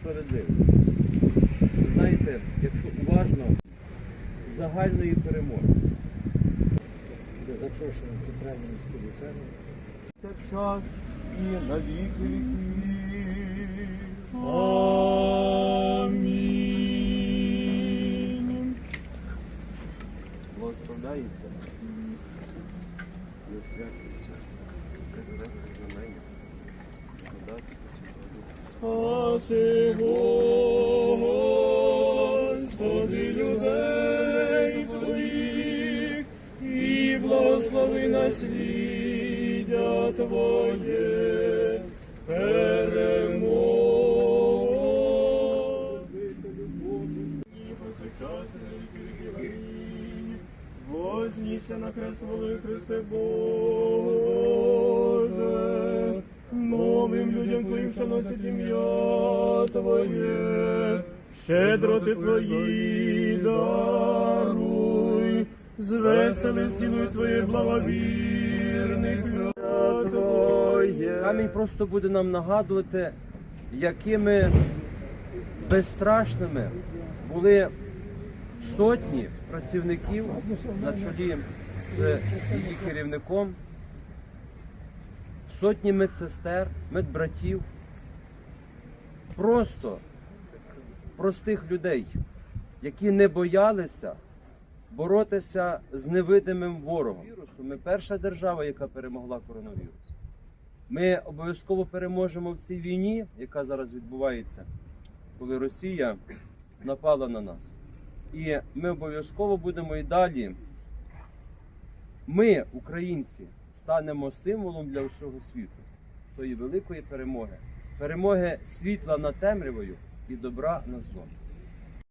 Справедливо. Знаєте, якщо уважно, загальної перемоги. Де запрошено центральну міську лікарню. Це час і на віки віків. Амінь. Благословляється. Спаси, Господи, людей Твоїх, і благослови насліддя Твоє, перемоги. Вознісся на крест воли Христе Боже, новим людям Твоїм, що носять ім'я Твоє, щедроти Твої даруй, звесели силою Твоє благовірних Твоє. Камінь просто буде нам нагадувати, якими безстрашними були сотні працівників на чолі з її керівником, сотні медсестер, медбратів, просто простих людей, які не боялися боротися з невидимим ворогом. Ми перша держава, яка перемогла коронавірус. Ми обов'язково переможемо в цій війні, яка зараз відбувається, коли Росія напала на нас. І ми обов'язково будемо і далі. Ми, українці, станемо символом для всього світу тої великої перемоги. Перемоги світла над темрявою і добра на зло.